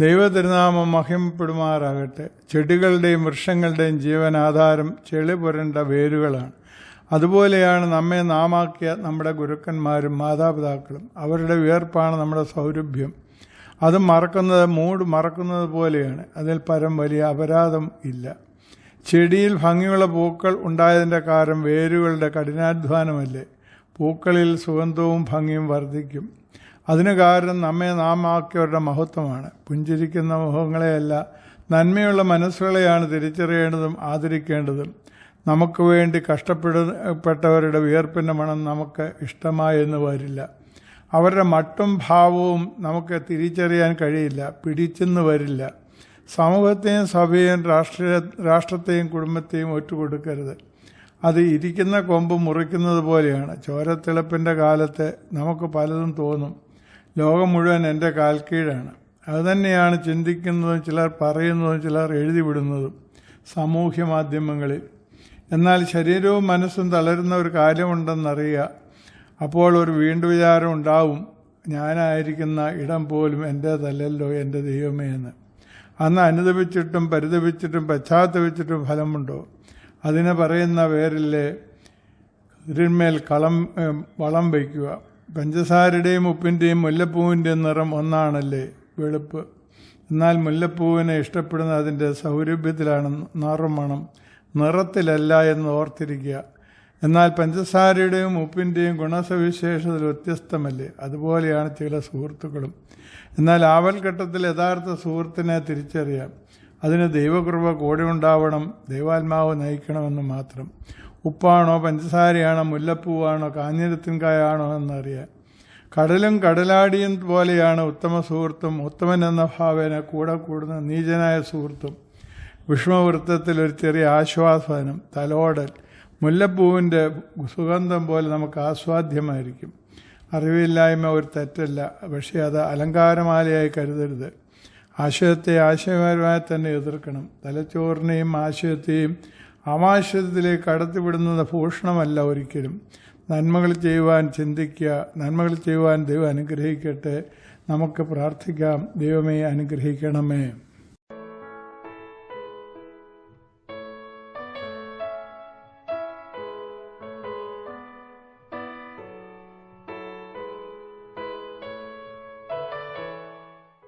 ദൈവതിരുനാമം മഹിമപ്പെടുമാറാകട്ടെ. ചെടികളുടെയും വൃക്ഷങ്ങളുടെയും ജീവനാധാരം ചെളി പുരണ്ട വേരുകളാണ്. അതുപോലെയാണ് നമ്മെ നാമാക്കിയ നമ്മുടെ ഗുരുക്കന്മാരും മാതാപിതാക്കളും. അവരുടെ വിയർപ്പാണ് നമ്മുടെ സൗരഭ്യം. അത് മറക്കുന്നത് മൂട് മറക്കുന്നത് പോലെയാണ്. അതിൽ പരം വലിയ അപരാധം ഇല്ല. ചെടിയിൽ ഭംഗിയുള്ള പൂക്കൾ ഉണ്ടായതിന്റെ കാരണം വേരുകളുടെ കഠിനാധ്വാനമല്ലേ. പൂക്കളിൽ സുഗന്ധവും ഭംഗിയും വർദ്ധിക്കും. അതിന് കാരണം നമ്മെ നാം ആക്കിയവരുടെ മഹത്വമാണ്. പുഞ്ചിരിക്കുന്ന മുഖങ്ങളെയല്ല നന്മയുള്ള മനസ്സുകളെയാണ് തിരിച്ചറിയേണ്ടതും ആദരിക്കേണ്ടതും. നമുക്ക് വേണ്ടി കഷ്ടപ്പെടപ്പെട്ടവരുടെ വിയർപ്പിന്റെ മണം നമുക്ക് ഇഷ്ടമായെന്ന് വരില്ല. അവരുടെ മട്ടും ഭാവവും നമുക്ക് തിരിച്ചറിയാൻ കഴിയില്ല പിടിച്ചെന്ന് വരില്ല. സമൂഹത്തെയും സഭയെയും രാഷ്ട്രീയ രാഷ്ട്രത്തെയും കുടുംബത്തെയും ഒറ്റുകൊടുക്കരുത്. അത് ഇരിക്കുന്ന കൊമ്പ് മുറിക്കുന്നത് പോലെയാണ്. ചോരത്തിളപ്പിന്റെ കാലത്ത് നമുക്ക് പലതും തോന്നും. ലോകം മുഴുവൻ എന്റെ കാൽക്കീഴാണ് അതുതന്നെയാണ് ചിന്തിക്കുന്നതും ചിലർ പറയുന്നതും ചിലർ എഴുതിവിടുന്നതും സാമൂഹ്യ മാധ്യമങ്ങളിൽ. എന്നാൽ ശരീരവും മനസ്സും തളരുന്ന ഒരു കാര്യമുണ്ടെന്നറിയുക അപ്പോൾ ഒരു വീണ്ടു വിചാരം ഉണ്ടാവും ഞാനായിരിക്കുന്ന ഇടം പോലും എന്റേതല്ലല്ലോ എന്റെ ദൈവമേ എന്ന്. അന്ന് അനുദപിച്ചിട്ടും പരിതപിച്ചിട്ടും പശ്ചാത്തപിച്ചിട്ടും ഫലമുണ്ടോ? അതിനെ പറയുന്ന പേരിലെ ഇതിന്മേൽ കളം വളം വയ്ക്കുക. പഞ്ചസാരയുടെയും ഉപ്പിന്റെയും മുല്ലപ്പൂവിന്റെയും നിറം ഒന്നാണല്ലേ വെളുപ്പ്. എന്നാൽ മുല്ലപ്പൂവിനെ ഇഷ്ടപ്പെടുന്ന അതിന്റെ സൗരഭ്യത്തിലാണ് നറുമണം നിറത്തിലല്ല എന്ന് ഓർത്തിരിക്കുക. എന്നാൽ പഞ്ചസാരയുടെയും ഉപ്പിന്റെയും ഗുണസവിശേഷത്തിൽ വ്യത്യസ്തമല്ലേ? അതുപോലെയാണ് ചില സുഹൃത്തുക്കളും. എന്നാൽ ആവൽഘട്ടത്തിൽ യഥാർത്ഥ സുഹൃത്തിനെ തിരിച്ചറിയാം. അതിന് ദൈവകൃപ കൂടെ ഉണ്ടാവണം ദൈവാത്മാവ് നയിക്കണമെന്ന് മാത്രം. ഉപ്പാണോ പഞ്ചസാരയാണോ മുല്ലപ്പൂവാണോ കാഞ്ഞിരത്തിൻകായാണോ എന്നറിയാൻ. കടലും കടലാടിയും പോലെയാണ് ഉത്തമ സുഹൃത്തും ഉത്തമൻ എന്ന ഭാവേന കൂടെ കൂടുന്ന നീചനായ സുഹൃത്തും. വിഷ്ണുവൃത്തത്തിൽ ഒരു ചെറിയ ആശ്വാസനം തലോടൽ. മുല്ലപ്പൂവിന്റെ സുഗന്ധം പോലെ നമുക്ക് ആസ്വാദ്യമായിരിക്കും. അറിവില്ലായ്മ ഒരു തെറ്റല്ല പക്ഷേ അത് അലങ്കാരമാലയായി കരുതരുത്. ആശയത്തെ ആശയപരമായി തന്നെ എതിർക്കണം. തലച്ചോറിനെയും ആശയത്തെയും അമാശയത്തിലേക്ക് കടത്തിവിടുന്നത് ഭൂഷണമല്ല ഒരിക്കലും. നന്മകൾ ചെയ്യുവാൻ ചിന്തിക്കുക നന്മകൾ ചെയ്യുവാൻ ദൈവം അനുഗ്രഹിക്കട്ടെ. നമുക്ക് പ്രാർത്ഥിക്കാം ദൈവമേ അനുഗ്രഹിക്കണമേ.